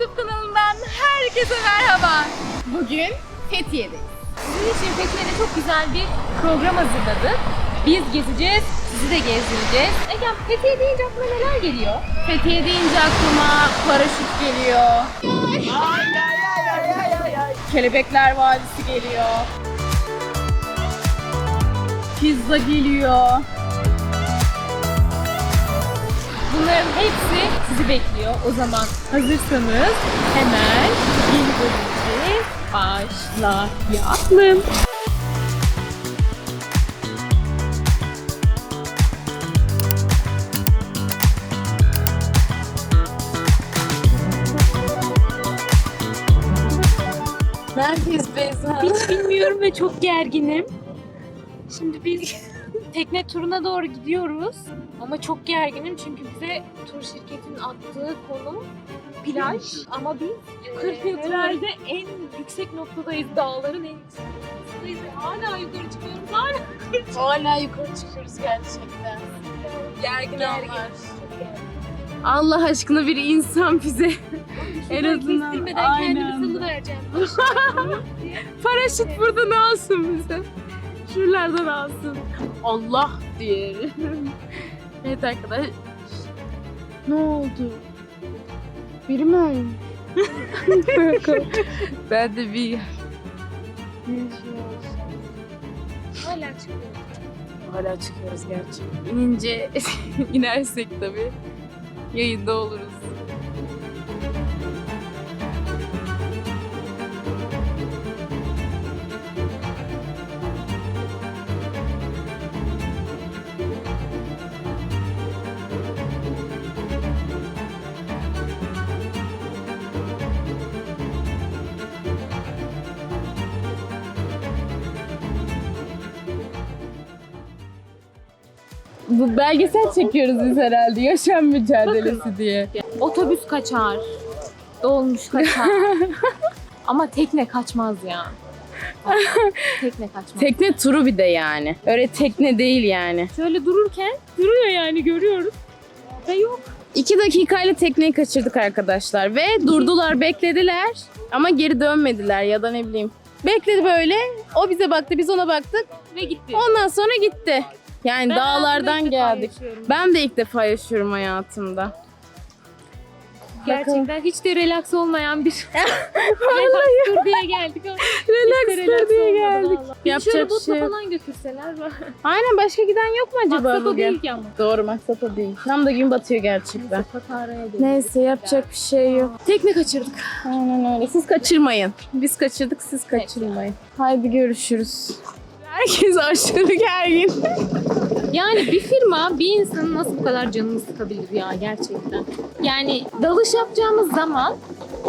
YouTube kanalımdan herkese merhaba. Bugün Fethiye'deyiz. Sizin için Fethiye'de çok güzel bir program hazırladık. Biz gezeceğiz, sizi de gezdireceğiz. Egem, Fethiye deyince aklına neler geliyor? Fethiye deyince aklıma paraşüt geliyor. Kelebekler Vadisi geliyor. Pizza geliyor. Bunların hepsi sizi bekliyor. O zaman hazırsanız hemen yeni bölümümüze başlayalım. Neredeyiz Beyza? Hiç bilmiyorum ve çok gerginim. Şimdi biz tekne turuna doğru gidiyoruz. Ama çok gerginim çünkü bize tur şirketinin attığı konu plaj. Ama biz 40 metrelerde en yüksek noktadayız. Dağların en yüksek noktadayız. ve Hala yukarı çıkıyoruz. Hala Hala yukarı çıkıyoruz gerçekten. gergin Gergin. anlar. Allah aşkına bir insan bize en Şuradan azından kestirmeden aynen. kendimi salıvereceğim. paraşüt buradan alsın bize. Şuralardan alsın. Allah diyelim. evet arkadaş. Ne oldu? Biri mi ölmüş? ben de bir... Hala çıkıyoruz. Hala çıkıyoruz gerçekten. İnince inersek tabii yayında oluruz. Bu belgesel çekiyoruz biz herhalde yaşam mücadelesi diye. Otobüs kaçar. Dolmuş kaçar. Ama tekne kaçmaz ya. tekne kaçmaz. Tekne turu bir de yani. Öyle tekne değil yani. Şöyle dururken duruyor yani görüyoruz. Ve yok. İki dakikayla tekneyi kaçırdık arkadaşlar ve durdular beklediler ama geri dönmediler ya da ne bileyim. Bekledi böyle o bize baktı biz ona baktık Ve gitti. ondan sonra gitti. Yani Ben dağlardan hayatımda ilk defa geldik. yaşıyorum. Ben de ilk defa yaşıyorum hayatımda. Gerçekten hiç de relax olmayan bir relax tur diye geldik ama hiç de Relax diye olmadı geldik. vallahi. Yapacak Şöyle bir botla şey yok. falan götürseler. Aynen başka giden yok mu acaba Maksat o bugün? değil ki ama. Doğru maksat o değil. Tam da gün batıyor gerçekten. Dönüyoruz. Neyse yapacak bir şey yok. Tekne kaçırdık. Aynen öyle. Siz kaçırmayın. Biz kaçırdık siz kaçırmayın. Haydi görüşürüz. Herkes aşırı gergin. Yani bir firma bir insanın nasıl bu kadar canını sıkabilir ya gerçekten. Yani dalış yapacağımız zaman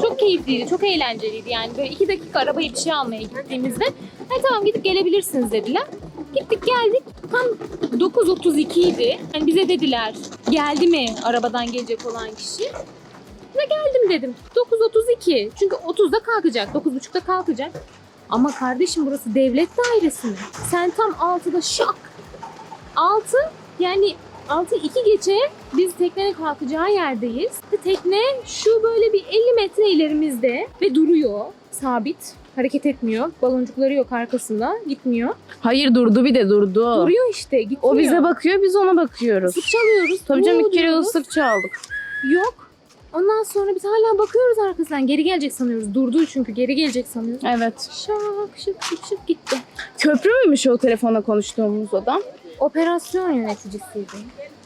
çok keyifliydi, çok eğlenceliydi. Yani böyle iki dakika arabayı bir şey almaya gittiğimizde "Ha, tamam gidip gelebilirsiniz dediler. Gittik geldik tam 9.32 idi. Yani bize dediler geldi mi arabadan gelecek olan kişi. Ve geldim dedim. 9.32 çünkü 30'da kalkacak, 9.30'da kalkacak. Ama kardeşim burası devlet dairesi mi? Sen tam 6'da şak 6 yani 6 2 geçe biz teknenin kalkacağı yerdeyiz. Tekne şu böyle bir 50 metre ilerimizde ve duruyor. Sabit. Hareket etmiyor. Baloncukları yok arkasında. Gitmiyor. Hayır durdu bir de durdu. Duruyor işte. Gitmiyor. O bize bakıyor biz ona bakıyoruz. Islık çalıyoruz. Tabii canım bir kere ıslık çaldık. Yok. Ondan sonra biz hala bakıyoruz arkasından. Geri gelecek sanıyoruz. Durdu çünkü geri gelecek sanıyoruz. Evet. Şak şık şık şık gitti. Köprü müymüş o telefonla konuştuğumuz adam? Operasyon yöneticisiydi.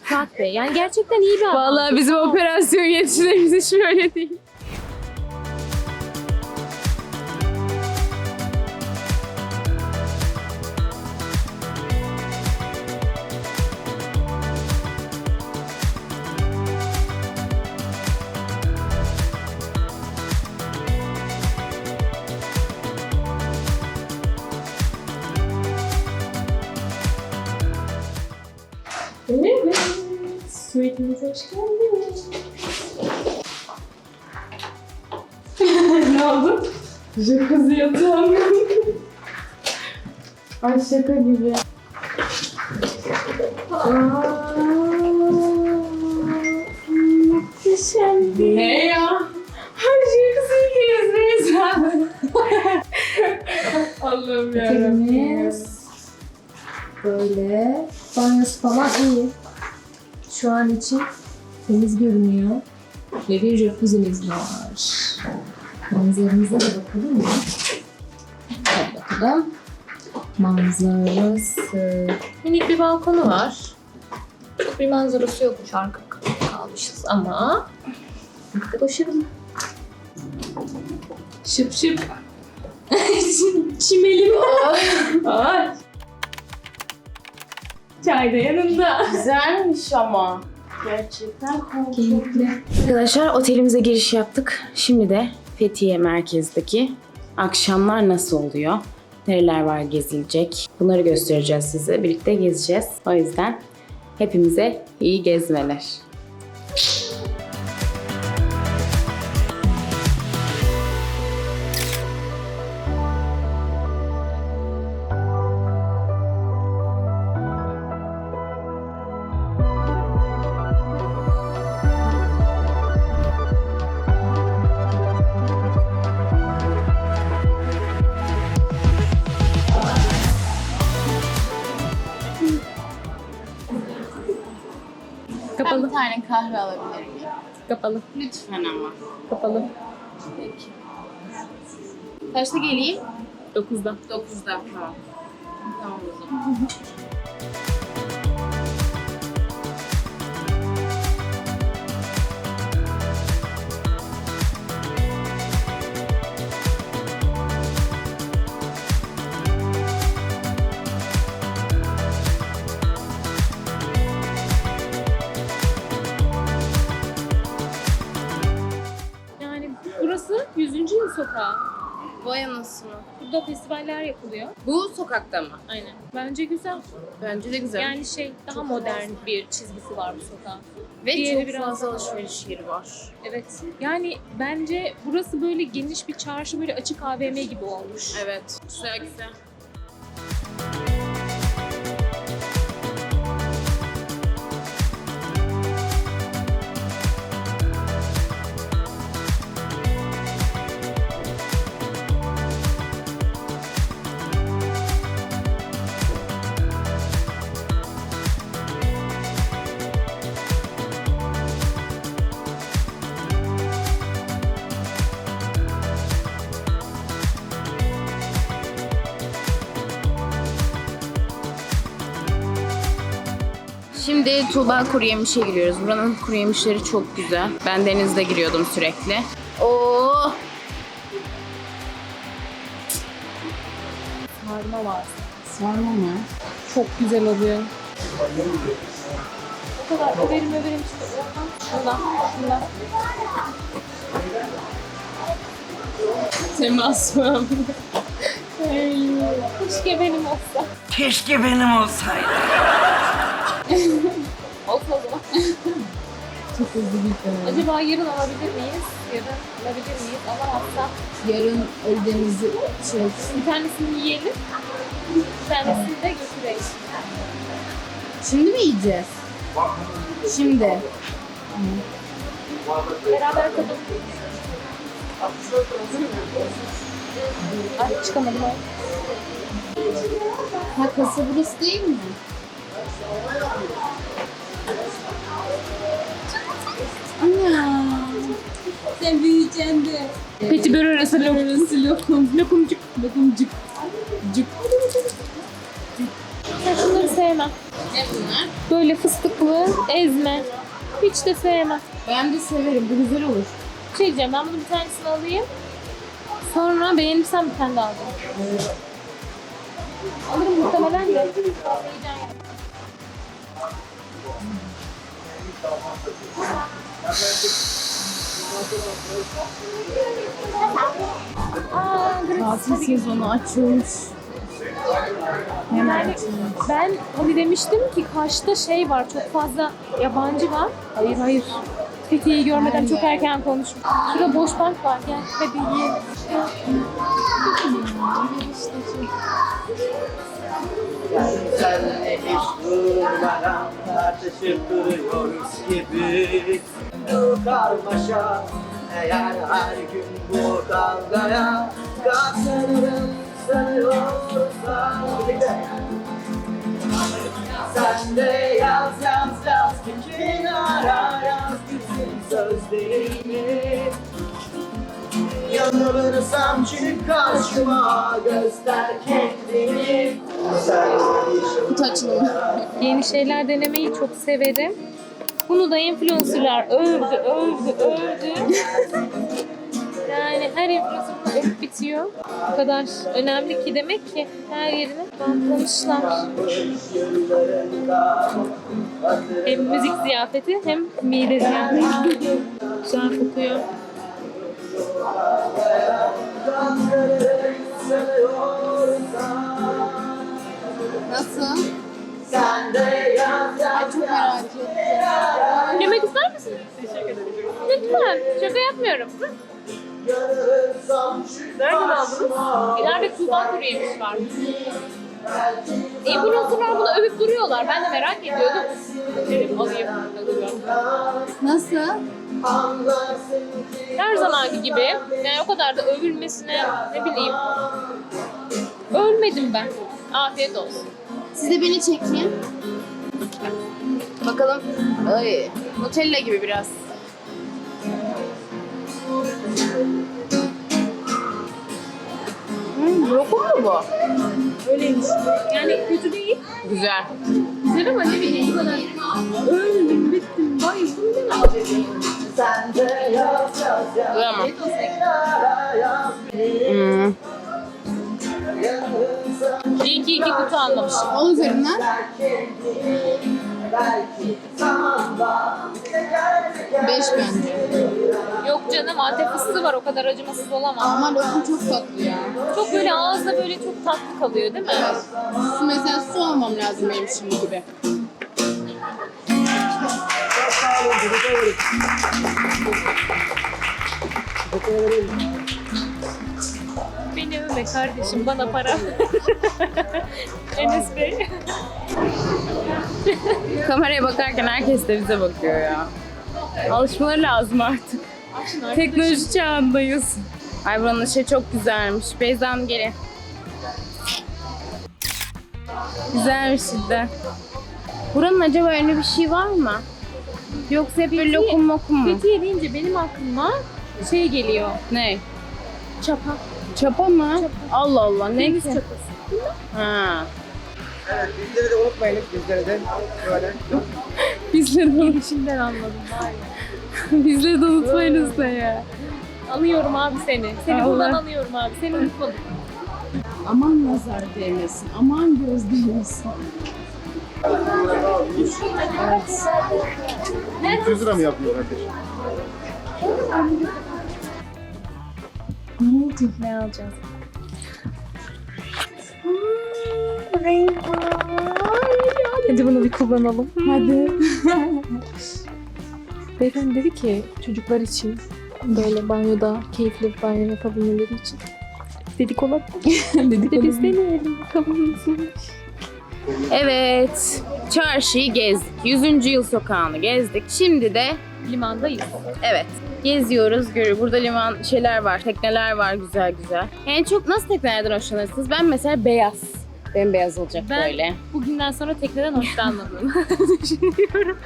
Fuat Bey. Yani gerçekten iyi bir adam. Vallahi bizim operasyon yetiştirimiz hiç öyle değil. Sweet'imiz hoş geldiniz. ne oldu? Jacuzzi yatağım. Ay şaka gibi. Aa, muhteşem bir. Ne ya? Her şeyi kızıyız Allah'ım yarabbim. Böyle banyosu falan iyi. Şu an için temiz görünüyor. Ve bir jacuzzi'miz var. Manzaramıza da bakalım mı? Hadi bakalım. Manzarası. Minik bir balkonu var. Çok bir manzarası yokmuş arka kalmışız ama başarılı. Şıp şıp. Çimelim. Ay. Çay da yanında. Güzelmiş ama. Gerçekten Keyifli. Arkadaşlar otelimize giriş yaptık. Şimdi de Fethiye merkezdeki akşamlar nasıl oluyor? Nereler var gezilecek? Bunları göstereceğiz size. Birlikte gezeceğiz. O yüzden hepimize iyi gezmeler. Tane kahve alabilir miyim? Kapalı. Lütfen ama. Kapalı. Peki. Kaçta geleyim? 9'da. 9'da. Tamam. Tamam o zaman. sokağı. Vay anasını. Burada festivaller yapılıyor. Bu sokakta mı? Aynen. Bence güzel. Bence de güzel. Yani şey daha modern bir çizgisi var bu sokağın. Ve diğeri çok biraz fazla alışveriş yeri var. Evet. Yani bence burası böyle geniş bir çarşı böyle açık AVM gibi olmuş. Evet. Güzel güzel. Şimdi Tuğba kuru yemişe giriyoruz. Buranın kuru yemişleri çok güzel. Ben denizde giriyordum sürekli. Oo, Sarma var. sarma mı? Çok güzel oluyor. O kadar överim överim işte. Şundan, şundan. Temas var. Keşke benim olsa. Keşke benim olsaydı. Çok hızlı Acaba yarın alabilir miyiz? Yarın alabilir miyiz? Alamazsak Yarın Ölüdeniz'i şey, bir tanesini yiyelim. Bir tanesini de götürelim. Şimdi mi yiyeceğiz? Şimdi. Beraber tadalım. Ay çıkamadım ay. Ha kasa burası değil mi? Ana. Sen büyüyeceksin de. Peti börü arası lokum. lokum. Lokumcuk. Lokumcuk. Cuk. Ben şunları sevmem. Ne bunlar? Böyle fıstıklı ezme. Hiç de sevmem. Ben de severim. Bu güzel olur. Şey diyeceğim ben bunu bir tanesini alayım. Sonra beğenirsem bir tane daha alırım. Alırım muhtemelen de. Tatil sezonu açılmış. Hemen Yani ben hani demiştim ki Kaş'ta şey var çok fazla yabancı var. Hayır hayır. Fethiye'yi görmeden çok erken konuştum. Şurada boş bank var gel hadi yiyelim. Senle hiç durmadan tartışıp duruyoruz gibi Bu karmaşa eğer her gün bu kavgaya Katlanırım sanıyorsan bir de Sen de yaz yaz yaz bir kenara yaz bizim sözlerimi Yanılırsam çık karşıma göster kendini. Kutu açılımı. Yeni şeyler denemeyi çok severim. Bunu da influencerlar övdü, övdü, övdü. Yani her influencer bunu övüp bitiyor. O kadar önemli ki demek ki her yerine bantlamışlar. Hem müzik ziyafeti hem mide ziyafeti. Güzel kokuyor. Nasıl? Sen de yaz yaz Ay çok merak ettim. Yemek ister misin? Teşekkür ederim. Lütfen. Şaka yapmıyorum. Nereden aldınız? İleride Tuğba kuru yemiş var. Influencerlar bunu övüp duruyorlar. Ben de merak ediyordum. Dedim alayım. alıyorum. Nasıl? Her zamanki gibi. Yani o kadar da övülmesine ne bileyim. Ölmedim ben. Afiyet olsun. Siz de beni çekin. Bakalım. Ay, Nutella gibi biraz. Hmm, brokoli mu bu? Öyleymiş. Yani kötü değil. Güzel. Güzel ama ne bileyim bu kadar. Öldüm, bittim, bayıldım. Ne yapayım? Sen de yaz yaz yaz Güzel ama. Hmm. İyi ki iki kutu almamışım. Ol üzerinden. Beş bence. Yok canım Antep fıstığı var o kadar acımasız olamaz. Ama lokum çok tatlı ya. Çok böyle ağızda böyle çok tatlı kalıyor değil mi? Su mesela su almam lazım benim şimdi gibi. Beni övme kardeşim bana para. Enes Bey. Kameraya bakarken herkes de bize bakıyor ya. Alışmaları lazım artık. Teknoloji çağındayız. Ay buranın ışığı çok güzelmiş. Beyza Hanım gelin. Güzelmiş cidden. Buranın acaba ünlü bir şey var mı? Yoksa hep böyle lokum mokum mu? Fethiye deyince benim aklıma şey geliyor. Ne? Çapa. Çapa mı? Allah Allah ne Deniz ki? çapası. Ha. Evet bizleri de unutmayın bizleri de böyle Bizleri de, İçinden anladım. Bizleri de unutmayınız da ya. Alıyorum abi seni. Seni Allah. buradan alıyorum abi. Seni unutmadım. Aman nazar değmesin, aman göz değmesin. 300 lira mı yapıyor kardeşim? Ne alacağız? Hadi bunu bir kullanalım. Hadi. Beyefendi dedi ki çocuklar için böyle banyoda keyifli bir banyo yapabilmeleri için dedik olalım. Dedik de biz deneyelim bakalım. Evet. Çarşıyı gezdik. 100. yıl sokağını gezdik. Şimdi de Limandayız. Evet. Geziyoruz, görüyoruz. Burada liman şeyler var, tekneler var güzel güzel. En çok nasıl teknelerden hoşlanırsınız? Ben mesela beyaz. Bembeyaz olacak Ben- böyle. Bugünden sonra tekneden hoşlanmadığımı düşünüyorum.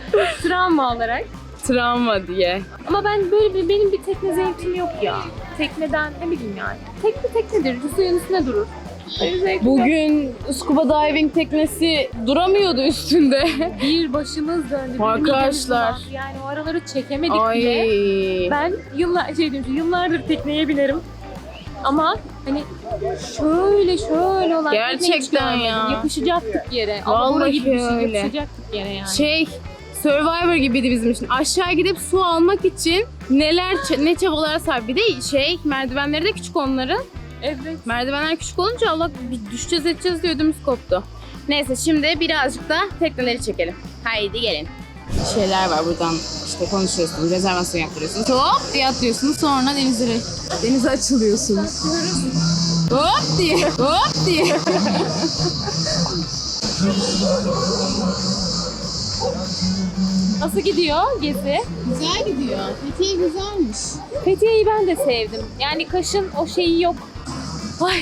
Travma olarak. Travma diye. Ama ben böyle bir, benim bir tekne zevkim yok ya. Tekneden ne bileyim yani. Tekne teknedir. Suyun üstüne durur. Bugün scuba diving teknesi duramıyordu üstünde. bir başımız döndü. Arkadaşlar. Yani o araları çekemedik Ay. bile. Ben yıllar şey diyorum, yıllardır tekneye binerim. Ama hani şöyle şöyle olan tekne hiç Gerçekten görmedim. ya. Yapışacaktık yere. Vallahi Alabora gibi bir şey öyle. yapışacaktık yere yani. Şey Survivor gibiydi bizim için. Aşağı gidip su almak için neler ne çabalar sarf. Bir de şey merdivenleri de küçük onların. Evet. Merdivenler küçük olunca Allah bir düşeceğiz edeceğiz diye ödümüz koptu. Neyse şimdi birazcık da tekneleri çekelim. Haydi gelin. Şeyler var buradan işte konuşuyorsunuz, rezervasyon yaptırıyorsunuz. Hop diye atlıyorsunuz sonra denizlere, denize açılıyorsunuz. Hop diye, hop diye. Nasıl gidiyor gezi? Güzel gidiyor. Fethiye güzelmiş. Fethiye'yi ben de sevdim. Yani kaşın o şeyi yok. Ay,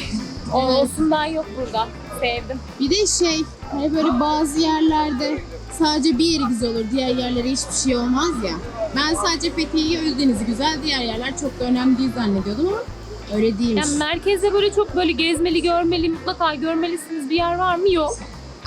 o olsundan yok burada. Sevdim. Bir de şey, hani böyle bazı yerlerde sadece bir yeri güzel olur. Diğer yerlere hiçbir şey olmaz ya. Ben sadece Fethiye'yi Ölüdeniz'i güzel, diğer yerler çok da önemli değil zannediyordum ama öyle değilmiş. Yani merkezde böyle çok böyle gezmeli, görmeli, mutlaka görmelisiniz bir yer var mı? Yok.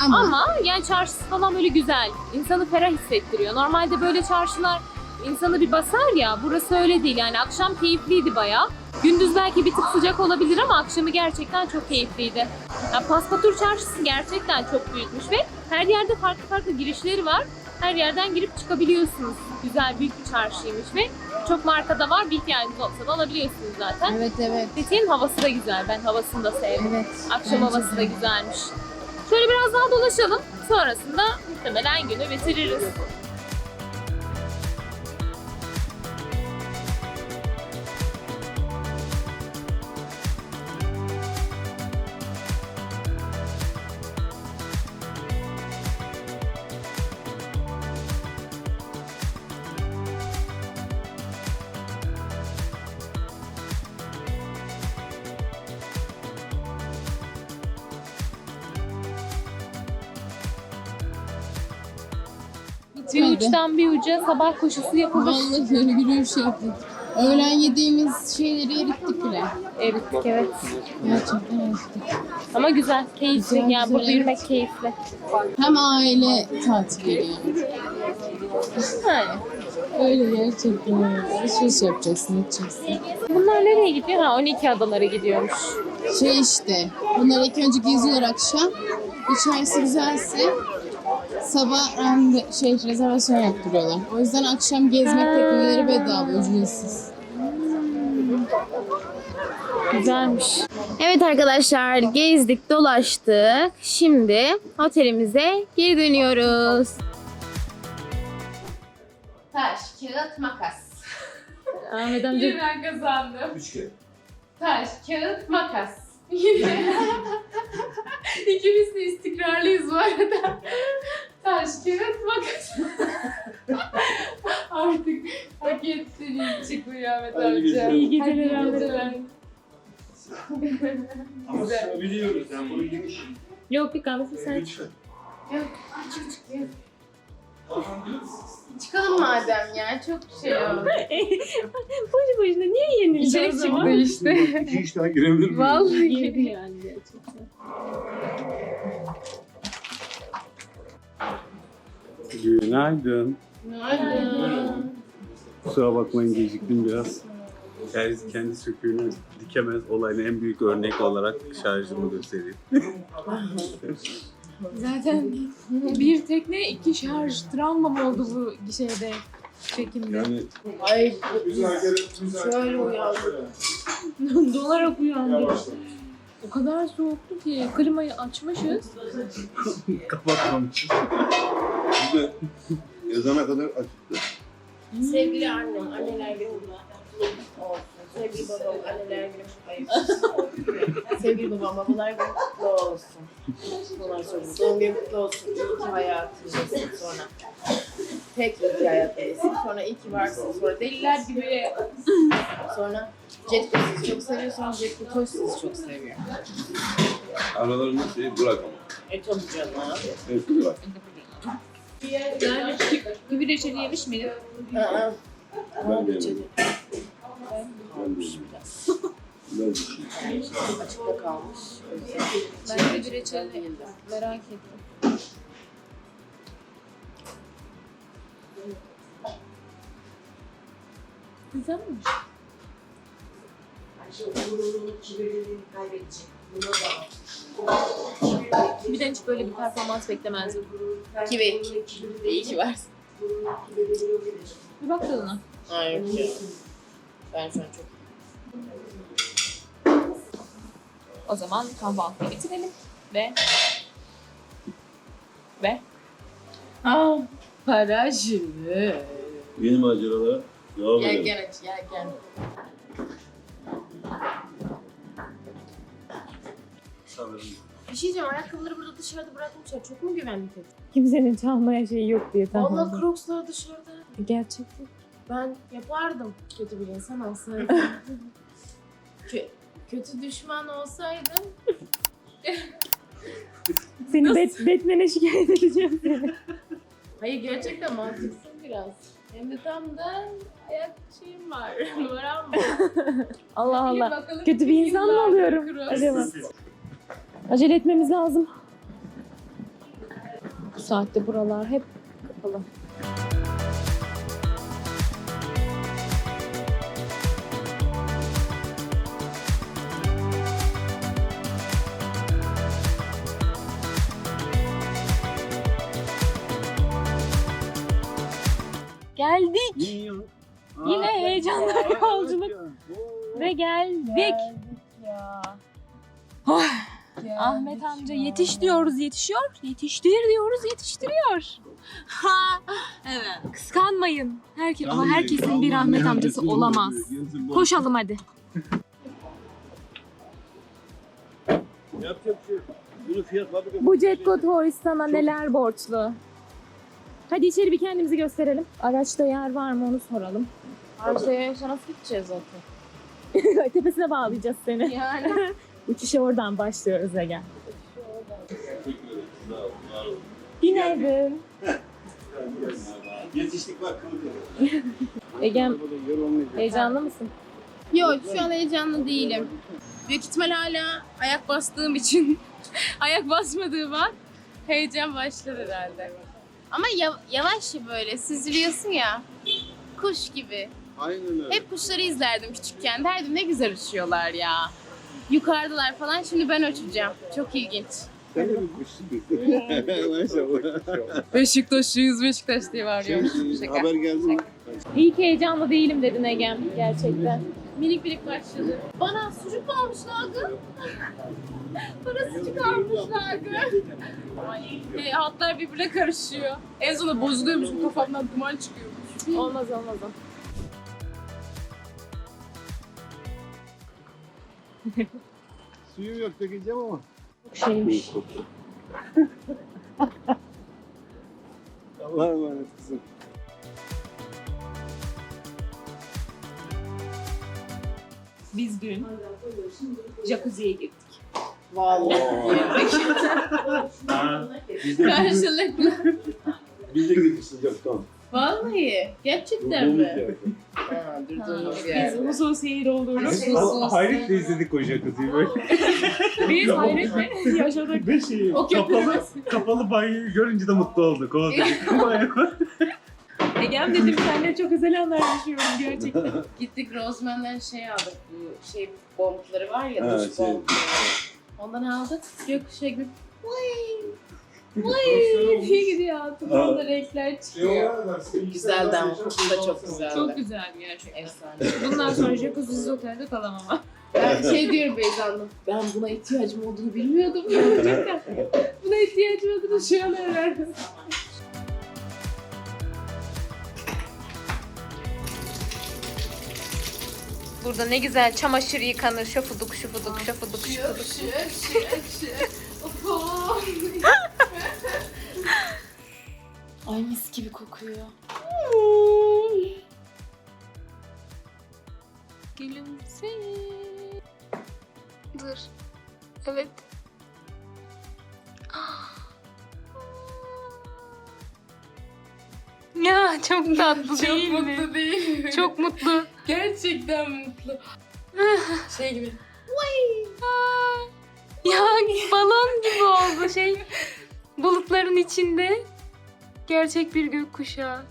ama, Ama yani çarşısı falan böyle güzel. İnsanı ferah hissettiriyor. Normalde böyle çarşılar insanı bir basar ya. Burası öyle değil. Yani akşam keyifliydi bayağı. Gündüz belki bir tık sıcak olabilir ama akşamı gerçekten çok keyifliydi. Yani Paspatur Çarşısı gerçekten çok büyükmüş ve her yerde farklı farklı girişleri var. Her yerden girip çıkabiliyorsunuz. Güzel büyük bir çarşıymış ve çok markada var. Bir ihtiyacınız olsa da alabiliyorsunuz zaten. evet evet. Fethiye'nin havası da güzel. Ben havasını da sevdim. Evet. Akşam havası da güzelmiş. Şöyle biraz daha dolaşalım. Sonrasında muhtemelen günü bitiririz. Bir Bitmedi. uçtan bir uca sabah koşusu yapılır. Vallahi öyle yürüyüş yaptık. Öğlen yediğimiz şeyleri erittik bile. Erittik evet. Gerçekten erittik. Ama güzel, keyifli. Güzel, yani güzel, burada evet. yürümek keyifli. Hem aile tatili yani. Yani. Öyle gerçekten. Alışveriş yapacaksın, edeceksin. Bunlar nereye gidiyor? Ha 12 adalara gidiyormuş. Şey işte, bunlar ilk önce geziyorlar akşam. İçerisi güzelse sabah rande, şey rezervasyon yaptırıyorlar. O yüzden akşam gezmek tekneleri bedava, ücretsiz. Güzelmiş. Evet arkadaşlar gezdik dolaştık. Şimdi otelimize geri dönüyoruz. Taş, kağıt, makas. Ahmet amca ben kazandım. Üç kere. Taş, kağıt, makas. İkimiz de istikrarlıyız bu arada. Taş, kağıt, makas. Artık hak ettin çıkmıyor Ahmet Hadi güzel. iyi geceler Ahmet amca. Ama biliyoruz yani bunu yemiş. Yok yok Ahmet sen Lütfen. Çıkalım madem ya, çok şey oldu. boşu boşuna niye yenileceğiz o zaman? işte. İki iş daha girebilir miyim? Vallahi. Girdi yani gerçekten. Günaydın. Kusura bakmayın geciktim biraz. Kendi, kendi söküğünü dikemez olayın en büyük örnek olarak şarjımı göstereyim. Zaten bir tekne iki şarj travma mı oldu bu şeyde çekimde? Yani Ay, şöyle uyandık. Dolarak uyandık. O kadar soğuktu ki klimayı açmışız. kapatmamış. De yazana kadar açıktı. Sevgili annem, anneler günü kutlu olsun. Sevgili babam, anneler günü ayıp. Sevgili babam, babalar günü kutlu olsun. Ondan sonra doğum günü kutlu olsun. İyi ki hayatımdasın sonra. Tek iyi ki hayatımdasın. Sonra iyi ki varsın. Sonra deliler gibi. Sonra Jet sizi çok seviyor. Sonra Jet Kutoş sizi çok seviyor. Aralarında şey bırak ama. E tabii canım. Hepsi bırak. Yani gibi reçeli yemiş miydim? Aa, Ben de yemedim. Ben de yemedim. Ben açıkta kalmış. Ben de bir reçeli merak ettim. Güzel mi? Birden hiç böyle bir performans beklemezdim. Kivi. İyi ki varsın. Bir bak tadına. Hayır. yok ya. Ben şu an çok O zaman kahvaltıyı bitirelim ve ve Aa, para şimdi. Yeni maceralara devam edelim. Yelken aç, yelken. Sanırım Bir şey diyeceğim, ayakkabıları burada dışarıda bırakmışlar. Çok mu güvenli peki? kimsenin çalmaya şeyi yok diye Vallahi Crocs'lar dışarıda. Gerçekten. Ben yapardım kötü bir insan olsaydım. Kö- kötü düşman olsaydım. Seni Bat- Batman'e şikayet edeceğim seni. Hayır gerçekten mantıksız biraz. Hem de tam da ayak şeyim var. Numaram var. Allah Allah. bakalım Kötü bir insan mı kimler oluyorum acaba? Acele etmemiz lazım. Bu saatte buralar hep kapalı. Geldik. Yine heyecanlı bir yolculuk. Ve geldik. Oh. Ahmet amca yetiş diyoruz yetişiyor. Yetiştir diyoruz yetiştiriyor. Ha, evet. Kıskanmayın. Herkes, ama herkesin bir Ahmet amcası olamaz. Koşalım hadi. Yapacak şey. Bunu fiyat fabrika... Bu Jetco Toys sana neler borçlu? Hadi içeri bir kendimizi gösterelim. Araçta yer var mı onu soralım. Arsaya nasıl gideceğiz zaten? Tepesine bağlayacağız seni. Yani. Uçuşa oradan başlıyoruz Ege. Günaydın. Yetiştik bak. Egem heyecanlı mısın? Yok şu an heyecanlı değilim. Büyük ihtimal hala ayak bastığım için ayak basmadığım an heyecan başladı herhalde. Ama ya- yavaş ya böyle süzülüyorsun ya. Kuş gibi. Aynen öyle. Hep kuşları izlerdim küçükken. Derdim ne güzel uçuyorlar ya. Yukarıdalar falan. Şimdi ben uçacağım. Çok ilginç. Sen de bir. Maşallah. Beşiktaşlıyız Beşiktaş diye Şey, haber geldi mi? İyi ki heyecanlı değilim dedin Egem gerçekten. Minik minik başladı. Bana sucuk mu almışlardı? Bana sucuk almışlardı. Ay, e, hatlar birbirine karışıyor. En sonunda bozuluyormuş kafamdan duman çıkıyormuş. Olmaz olmaz o. Suyum yok dökeceğim ama. Şeymiş. Allah'a emanet kızım. Biz dün jacuzziye girdik. Vallahi. Biz de, Karşılıklı. biz de gittik sıcaktan. Vallahi. Gerçekten mi? yerde. Ha, durduğumuz Biz yer. uzun seyir olduğumuz. Hayretle izledik o jacuzziyi böyle. Biz hayretle yaşadık. Ve şeyi O kapalı, köpürmez. kapalı banyoyu görünce de mutlu olduk. O. Egem dedim seninle çok özel anlar yaşıyorum gerçekten. Gittik Roseman'dan şey aldık. Bu şey bombları var ya Ha, duş şey. bombları. Ondan aldık. Gökkuşağı gibi. Vay. Vay diye gidiyor altından da renkler çıkıyor. Güzeldi ama. Bu da çok güzeldi. Çok güzel gerçekten. Efsane. Bundan sonra jacuzzi'siz otelde kalamam ama. Ben şey diyorum Beyza Hanım. Ben buna ihtiyacım olduğunu bilmiyordum. Gerçekten. buna ihtiyacım olduğunu şu an öğrendim. Burada ne güzel çamaşır yıkanır. Şofuduk şofuduk şofuduk şofuduk. Ay mis gibi kokuyor. Gülümse. Dur. Evet. Ya çok tatlı Çok değil mi? mutlu değil mi? Çok mutlu. Gerçekten mutlu. şey gibi. Aa, ya balon gibi oldu şey. Bulutların içinde gerçek bir gökkuşağı.